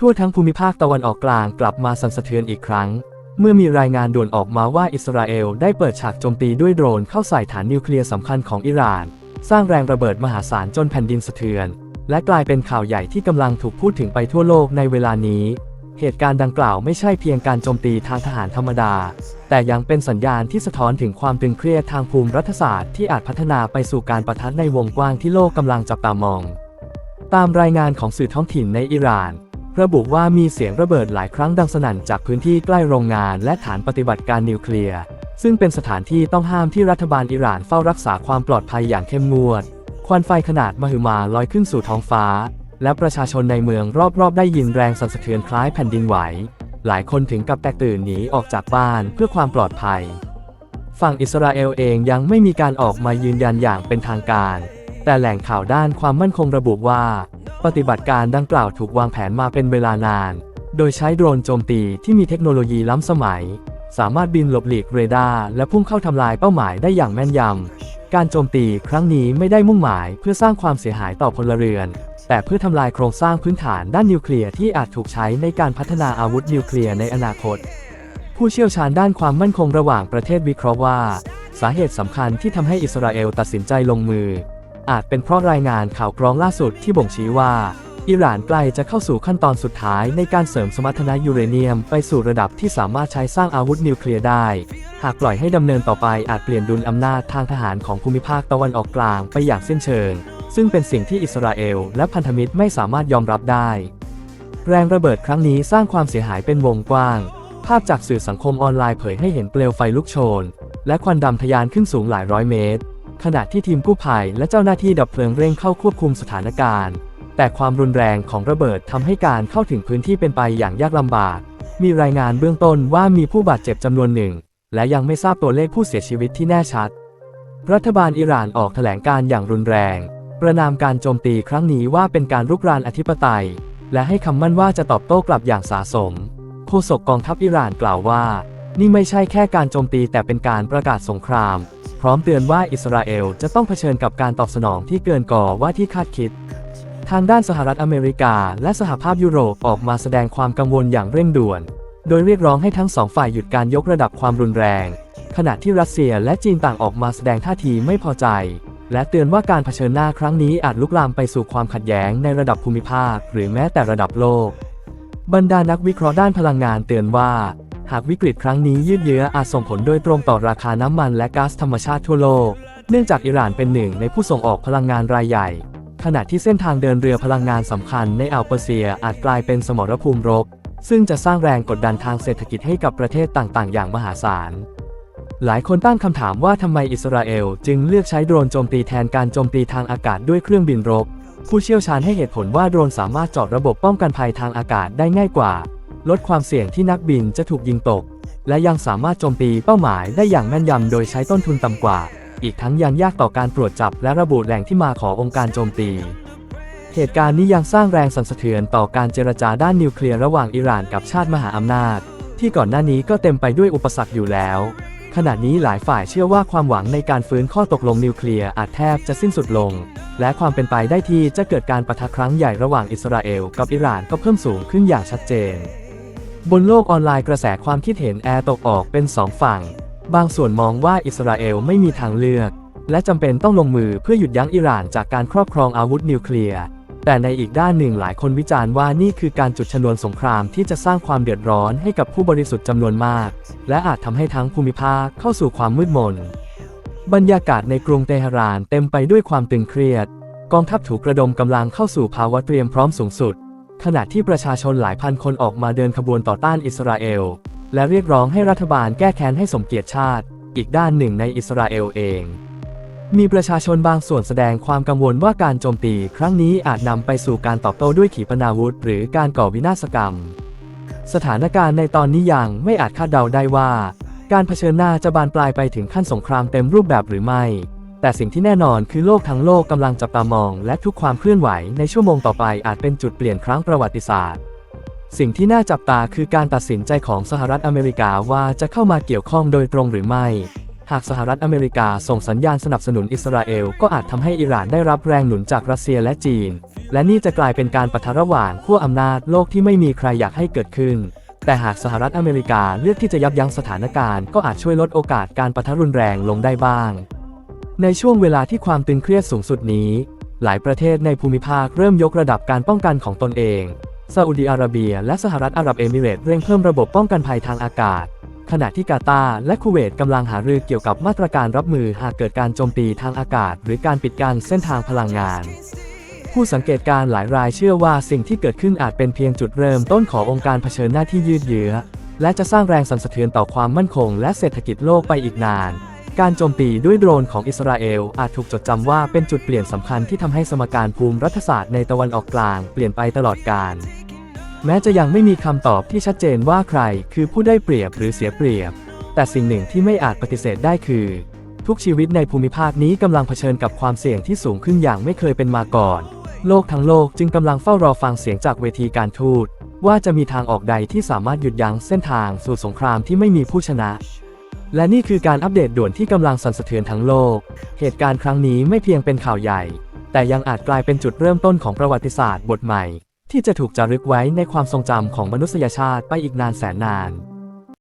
ทั่วทั้งภูมิภาคตะวันออกกลางกลับมาสั่นสะเทือนอีกครั้ง เมื่อมีรายงานด่วนออกมาว่าอิสราเอลได้เปิดฉากโจมตีด้วยโดรนเข้าใส่ฐานนิวเคลียร์สำคัญของอิหร่าน สร้างแรงระเบิดมหาศาลจนแผ่นดินสะเทือน และกลายเป็นข่าวใหญ่ที่กำลังถูกพูดถึงไปทั่วโลกในเวลานี้ เหตุการณ์ดังกล่าวไม่ใช่เพียงการโจมตีทางทหารธรรมดา แต่ยังเป็นสัญญาณที่สะท้อนถึงความตึงเครียดทางภูมิรัฐศาสตร์ที่อาจพัฒนาไปสู่การประทะในวงกว้างที่โลกกำลังจับตามอง ตามรายงานของสื่อท้องถิ่นในอิหร่าน ระบุว่ามีเสียงระเบิดหลายครั้งดังสนั่นจากพื้นที่ใกล้โรงงานและฐานปฏิบัติการนิวเคลียร์ซึ่งเป็นสถานที่ต้องห้ามที่รัฐบาลอิหร่านเฝ้ารักษาความปลอดภัยอย่างเข้มงวด ควันไฟขนาดมหึมาลอยขึ้นสู่ท้องฟ้า และประชาชนในเมืองรอบๆ ได้ยินแรงสั่นสะเทือนคล้ายแผ่นดินไหว หลายคนถึงกับแตกตื่นหนีออกจากบ้านเพื่อความปลอดภัย ฝั่งอิสราเอลเองยังไม่มีการออกมายืนยันอย่างเป็นทางการ แต่แหล่งข่าวด้านความมั่นคงระบุว่า ปฏิบัติการดังกล่าวถูกวางแผนมาเป็นเวลานาน โดยใช้โดรนโจมตีที่มีเทคโนโลยีล้ำสมัย สามารถบินหลบหลีกเรดาร์และพุ่งเข้าทำลายเป้าหมายได้อย่างแม่นยำ การโจมตีครั้งนี้ไม่ได้มุ่งหมายเพื่อสร้างความเสียหายต่อพลเรือน แต่เพื่อทำลายโครงสร้างพื้นฐานด้านนิวเคลียร์ที่อาจถูกใช้ในการพัฒนาอาวุธนิวเคลียร์ในอนาคต ผู้เชี่ยวชาญด้านความมั่นคงระหว่างประเทศวิเคราะห์ว่า สาเหตุสำคัญที่ทำให้อิสราเอลตัดสินใจลงมือ อาจเป็นเพราะรายงานข่าวกรองล่าสุดที่บ่งชี้ว่า อิหร่านใกล้จะเข้าสู่ขั้นตอนสุดท้ายในการเสริมสมรรถนะยูเรเนียมไปสู่ระดับที่สามารถใช้สร้างอาวุธนิวเคลียร์ได้ หากปล่อยให้ดำเนินต่อไปอาจเปลี่ยนดุลอำนาจทางทหารของภูมิภาคตะวันออกกลางไปอย่างสิ้นเชิง ซึ่งเป็นสิ่งที่อิสราเอลและพันธมิตรไม่สามารถยอมรับได้ แรงระเบิดครั้งนี้สร้างความเสียหายเป็นวงกว้าง ภาพจากสื่อสังคมออนไลน์เผยให้เห็นเปลวไฟลุกโชน และควันดำทะยานขึ้นสูงหลายร้อยเมตร ขณะที่ทีมกู้ภัยและเจ้าหน้าที่ดับเพลิงเร่งเข้าควบคุมสถานการณ์ แต่ความรุนแรงของระเบิดทำให้การเข้าถึงพื้นที่เป็นไปอย่างยากลำบาก มีรายงานเบื้องต้นว่ามีผู้บาดเจ็บจำนวนหนึ่ง และยังไม่ทราบตัวเลขผู้เสียชีวิตที่แน่ชัด รัฐบาลอิหร่านออกแถลงการอย่างรุนแรง ประนามการโจมตีครั้งนี้ว่าเป็นการรุกรานอธิปไตย และให้คำมั่นว่าจะตอบโต้กลับอย่างสาสมโฆษกกองทัพอิหร่านกล่าวว่า นี่ไม่ใช่แค่การโจมตีแต่เป็นการประกาศสงคราม ร้อมเตือนว่าอิสราเอลจะต้องเผชิญกับการตอบสนองที่เกินก่อว่าที่คาดคิด ทางด้านสหรัฐอเมริกา และสหภาพยุโรปออกมาแสดงความกังวลอย่างเร่งด่วน โดยเรียกร้องให้ทั้งสองฝ่ายหยุดการยกระดับความรุนแรง ขณะที่รัสเซียและจีนต่างออกมาแสดงท่าทีไม่พอใจ และเตือนว่าการเผชิญหน้าครั้งนี้อาจลุกลามไปสู่ความขัดแย้งในระดับภูมิภาค หรือแม้แต่ระดับโลก บรรดานักวิเคราะห์ด้านพลังงานเตือนว่า หากวิกฤตครั้งนี้ยืดเยื้ออาจส่งผลโดยตรงต่อราคาน้ำมันและก๊าซธรรมชาติทั่วโลก เนื่องจากอิหร่านเป็นหนึ่งในผู้ส่งออกพลังงานรายใหญ่ ขณะที่เส้นทางเดินเรือพลังงานสำคัญในอ่าวเปอร์เซียอาจกลายเป็นสมรภูมิรบ ซึ่งจะสร้างแรงกดดันทางเศรษฐกิจให้กับประเทศต่างๆ อย่างมหาศาล หลายคนตั้งคำถามว่าทำไมอิสราเอลจึงเลือกใช้โดรนโจมตีแทนการโจมตีทางอากาศด้วยเครื่องบินรบ ผู้เชี่ยวชาญให้เหตุผลว่าโดรนสามารถจาะระบบป้องกันภัยทางอากาศได้ง่ายกว่า ลดความเสี่ยงที่นักบินจะถูกยิงตก และยังสามารถโจมตีเป้าหมายได้อย่างแม่นยำโดยใช้ต้นทุนต่ำกว่า อีกทั้งยังยากต่อการตรวจจับและระบุแหล่งที่มาขององค์การโจมตี เหตุการณ์นี้ยังสร้างแรงสั่นสะเทือนต่อการเจรจาด้านนิวเคลียร์ระหว่างอิหร่านกับชาติมหาอำนาจ ที่ก่อนหน้านี้ก็เต็มไปด้วยอุปสรรคอยู่แล้วขณะนี้หลายฝ่ายเชื่อว่าความหวังในการฟื้นข้อตกลงนิวเคลียร์อาจแทบจะสิ้นสุดลง และความเป็นไปได้ที่จะเกิดการประทะครั้งใหญ่ระหว่างอิสราเอลกับอิหร่านก็เพิ่มสูงขึ้นอย่างชัดเจน บนโลกออนไลน์กระแสความคิดเห็นแอร์ตกออกเป็นสองฝั่ง บางส่วนมองว่าอิสราเอลไม่มีทางเลือก และจำเป็นต้องลงมือเพื่อหยุดยั้งอิหร่านจากการครอบครองอาวุธนิวเคลียร์ แต่ในอีกด้านหนึ่งหลายคนวิจารณ์ว่านี่คือการจุดชนวนสงครามที่จะสร้างความเดือดร้อนให้กับผู้บริสุทธิ์จำนวนมาก และอาจทำให้ทั้งภูมิภาคเข้าสู่ความมืดมน บรรยากาศในกรุงเตหะรานเต็มไปด้วยความตึงเครียด กองทัพถูกระดมกำลังเข้าสู่ภาวะเตรียมพร้อมสูงสุด ขณะที่ประชาชนหลายพันคนออกมาเดินขบวนต่อต้านอิสราเอล และเรียกร้องให้รัฐบาลแก้แค้นให้สมเกียรติชาติ อีกด้านหนึ่งในอิสราเอลเอง มีประชาชนบางส่วนแสดงความกังวลว่าการโจมตีครั้งนี้อาจนำไปสู่การตอบโต้ด้วยขีปนาวุธ หรือการก่อวินาศกรรม สถานการณ์ในตอนนี้ยังไม่อาจคาดเดาได้ว่า การเผชิญหน้าจะบานปลายไปถึงขั้นสงครามเต็มรูปแบบหรือไม่ แต่สิ่งที่แน่นอนคือโลกทั้งโลกกำลังจับตามอง และทุกความเคลื่อนไหวในชั่วโมงต่อไปอาจเป็นจุดเปลี่ยนครั้งประวัติศาสตร์ สิ่งที่น่าจับตาคือการตัดสินใจของสหรัฐอเมริกาว่าจะเข้ามาเกี่ยวข้องโดยตรงหรือไม่ หากสหรัฐอเมริกาส่งสัญญาณสนับสนุนอิสราเอลก็อาจทำให้อิหร่านได้รับแรงหนุนจากรัสเซียและจีน และนี่จะกลายเป็นการปะทะระหว่างขั้วอำนาจโลกที่ไม่มีใครอยากให้เกิดขึ้นแต่หากสหรัฐอเมริกาเลือกที่จะยับยั้งสถานการณ์ก็อาจช่วยลดโอกาสการปะทะรุนแรงลงได้บ้าง ในช่วงเวลาที่ความตึงเครียดสูงสุดนี้ หลายประเทศในภูมิภาคเริ่มยกระดับการป้องกันของตนเองซาอุดีอาระเบีย และสหรัฐอาหรับเอมิเรตส์เร่งเพิ่มระบบป้องกันภัยทางอากาศ ขณะที่กาตาร์และคูเวตกำลังหารือเกี่ยวกับมาตรการรับมือหากเกิดการโจมตีทางอากาศ หรือการปิดกั้นเส้นทางพลังงาน ผู้สังเกตการณ์หลายรายเชื่อว่าสิ่งที่เกิดขึ้นอาจเป็นเพียงจุดเริ่มต้นขององค์การเผชิญหน้าที่ยืดเยื้อ และจะสร้างแรงสั่นสะเทือนต่อความมั่นคง และเศรษฐกิจโลกไปอีกนาน การโจมตีด้วยโดรนของอิสราเอลอาจถูกจดจำว่าเป็นจุดเปลี่ยนสำคัญที่ทำให้สมการภูมิรัฐศาสตร์ในตะวันออกกลางเปลี่ยนไปตลอดกาลแม้จะยังไม่มีคำตอบที่ชัดเจนว่าใครคือผู้ได้เปรียบหรือเสียเปรียบ แต่สิ่งหนึ่งที่ไม่อาจปฏิเสธได้คือ ทุกชีวิตในภูมิภาคนี้กำลังเผชิญกับความเสี่ยงที่สูงขึ้นอย่างไม่เคยเป็นมาก่อน โลกทั้งโลกจึงกำลังเฝ้ารอฟังเสียงจากเวทีการทูตว่าจะมีทางออกใดที่สามารถหยุดยั้งเส้นทางสู่สงครามที่ไม่มีผู้ชนะ และนี่คือการอัปเดตด่วนที่กำลังสั่นสะเทือนทั้งโลก เหตุการณ์ครั้งนี้ไม่เพียงเป็นข่าวใหญ่ แต่ยังอาจกลายเป็นจุดเริ่มต้นของประวัติศาสตร์บทใหม่ ที่จะถูกจารึกไว้ในความทรงจำของมนุษยชาติไปอีกนานแสนนาน